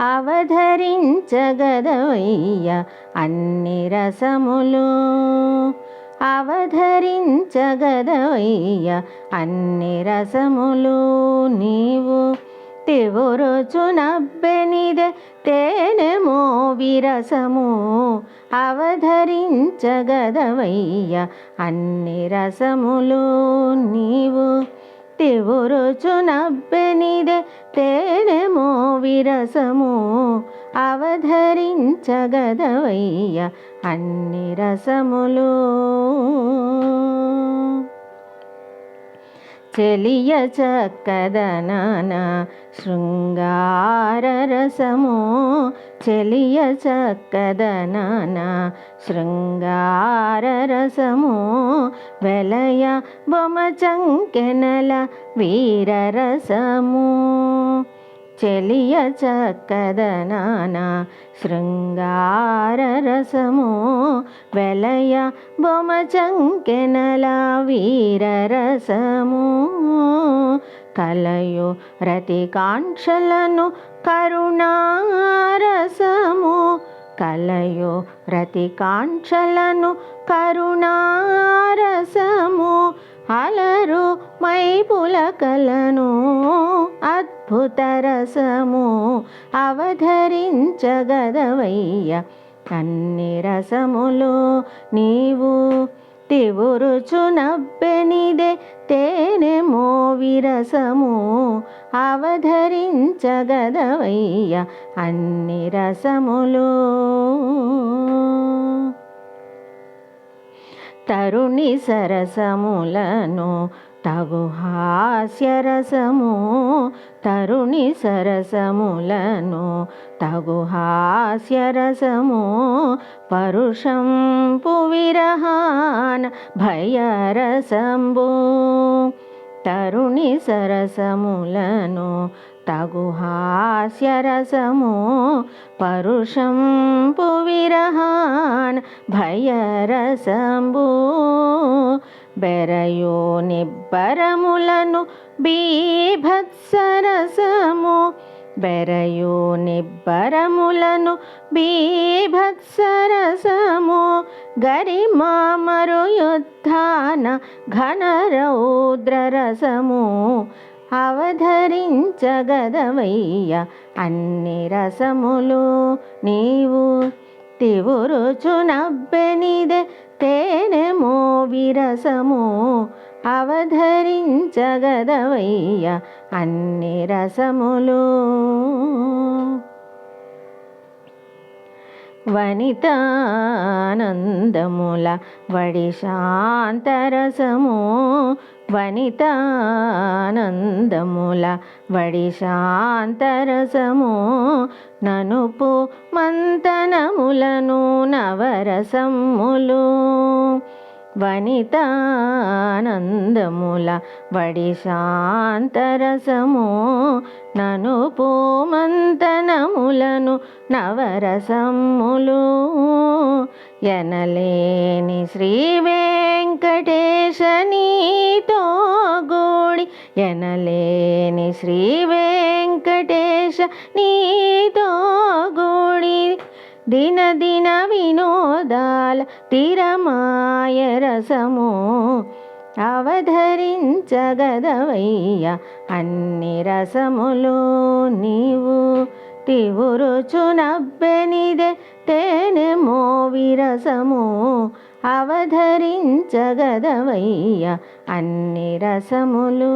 అవధరించగదవయ్య అన్ని రసములు. అవధరించగదవయ్య అన్ని రసములు. నీవు తివురుచునబ్బెనిదే తేనెమో విరసము. అవధరించగదవయ్య అన్ని రసములు. నీవు తివురుచునబ్బెనిదే తేనెమో విరసము. అవధరించగదవయ్య అన్ని రసములు. చెలియ చక్కదనాన శృంగార రసము చెలియ చక్కదనాన శృంగార రసము వెలయ బొమ చంకెనల వీర రసము చెలియ చక్కదనాన శృంగార రసము వెలయ బొమ చంకెనల వీర రసము కలయు రతికాంక్షలను కరుణారసము కలయు రతికాంక్షలను కరుణారసము అలరు మైపుల కలను అద్భుతరసము అవధరించగదవయ్య. అన్ని రసములు నీవు తివురుచునబ్బెనిదే తేనెమో విరసము అవధరించగదవయ్య. అన్ని రసములు తరుణి సరసములను తగు హాస్యరసము తరుణి సరసములను తగు హాస్యరసము పరుషం పువిరహాన్ భయరసంబు తరుణి సరసములను తగు హాస్యరసము పరుషం పువిరహాన్ భయరసంబు. బెరయో నిబ్బరములను బీభత్సరసము. బెరయో నిబ్బరములను బీభత్సరసము. గరిమామరు యుద్ధాన ఘనరౌద్రరసము. అవధరించగదవయ్య అన్ని రసములు నీవు. తివురుచునబ్బెనిదే తేనెమో విరసము అవధరించగదవయ్య అన్ని రసములు. వనితానందముల వడి శాంతరసము. వనితానందముల వడి శాంతరసము. ననుపు మంతనములను నవరసములు వనితానందముల వడి శాంతరసము నను పూమంతనములను నవరసములు ఎనలేని శ్రీ వెంకటేశ నీతో గూడి ఎనలేని శ్రీ వెంకటేశ నీతో గూడి దిన దిన వినోదాల తిరమాయ రసము అవధరించగదవయ్య అన్ని రసములు నీవు తివురుచునబ్బెనిదే తేనెమో విరసము అవధరించగదవయ్య అన్ని రసములు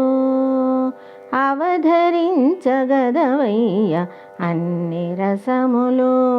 అవధరించగదవయ్య అన్ని రసములు.